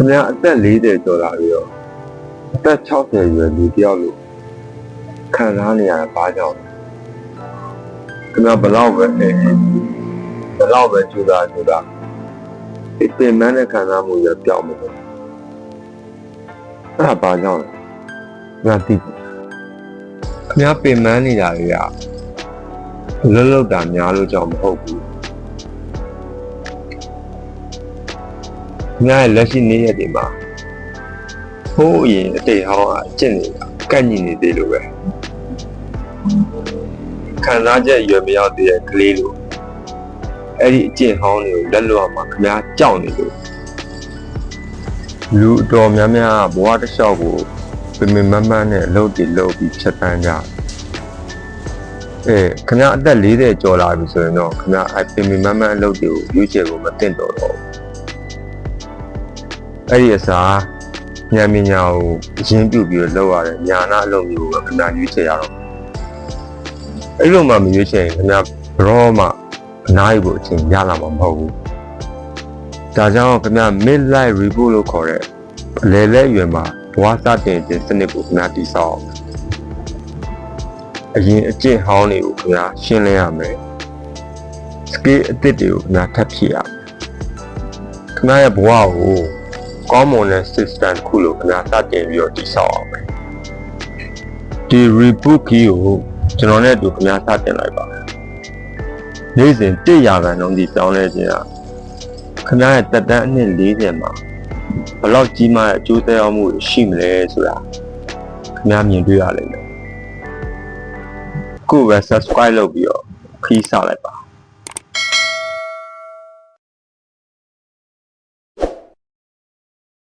ခင်ဗျာအသက်40ကျော်လာပြီးတော့အသက်60ရွယ်လူတယောက်လို့ခံစားနေရတာဘာကြောင့်လဲခင်ဗျာဘယ်လောက်ပဲအဲဘယ်လောက်ပဲကြိုးစားကြိုးစားဒီပင်မတဲ့ခံစားမှုရပြောင်းမလို့အဲ့ဒါဘာကြောင့်လဲခင်ဗျာသိခင်ဗျာပင်မနေတာတွေကလွတ်လွတ်တာများလို့ကြောင့်မဟုတ်ဘူး။ ငါရဲ့လက်ရှိနေ့ရက်တွေမှာဟိုးအရင်အတိတ်ဟောင်းအကျင့်နေတာကန့်ညီနေသေးလို့ပဲ။ခံစားချက်ရွယ်မရောက်သေးတဲ့ကလေးလိုအဲ့ဒီအကျင့်ဟောင်းတွေကိုလက်လွတ်အောင်ခင်ဗျားကြောက်နေလို့လူအတော်များများကဘဝတစ်လျှောက်ကိုပင်ပင်မမန်းနဲ့အလုပ်တွေလုပ်ပြီးဖြတ်တန်းကြတယ်။အဲခင်ဗျားအသက်40ကျော်လာပြီဆိုရင်တော့ခင်ဗျားအပင်ပင်မမန်းအလုပ်တွေကိုရွေးချယ်ဖို့မသင့်တော်တော့ဘူး အဲ့ဒီအစားညံပညာကိုအရင်ပြုတ်ပြီးတော့လောက်ရတယ်ညာနာအလုပ်မျိုးကိုခင်ဗျာရွေးချယ်ရတော့အဲ့လိုမှမရွေးချယ်ရင်ခင်ဗျာဘရောမှအနားယူဖို့အချိန်ရလာမှာမဟုတ်ဘူးဒါကြောင့်ခင်ဗျာ mid life reboot လို့ခေါ်တဲ့အလဲလဲရွယ်မှာဘဝစတင်ခြင်းစနစ်ကိုခင်ဗျာတည်ဆောက်အောင်အရင်အကျင့်ဟောင်းတွေကိုခင်ဗျာရှင်းလင်းရမယ် skill အသစ်တွေကိုခင်ဗျာထပ်ဖြည့်ရမယ်ခင်ဗျာရဲ့ဘဝကို ကောင်းမွန်တဲ့ system တစ်ခုလို့ခင်ဗျာစတင်ပြီးတော့တည်ဆောက်အောင်မယ်ဒီ reboot key ကိုကျွန်တော်နဲ့အတူခင်ဗျာစတင်လိုက်ပါမယ်နေ့စဉ်1ရာခိုင်နှုန်းဒီပြောင်းလဲခြင်းကခင်ဗျားရဲ့တက်တန်းအနှစ်40မှာဘယ်လောက်ကြီးမားတဲ့အကျိုးသက်ရောက်မှုတွေရှိမလဲဆိုတာခင်ဗျားမြင်တွေ့ရလိမ့်မယ်အခုပဲ subscribe လုပ်ပြီးတော့ခီးစလိုက်ပါ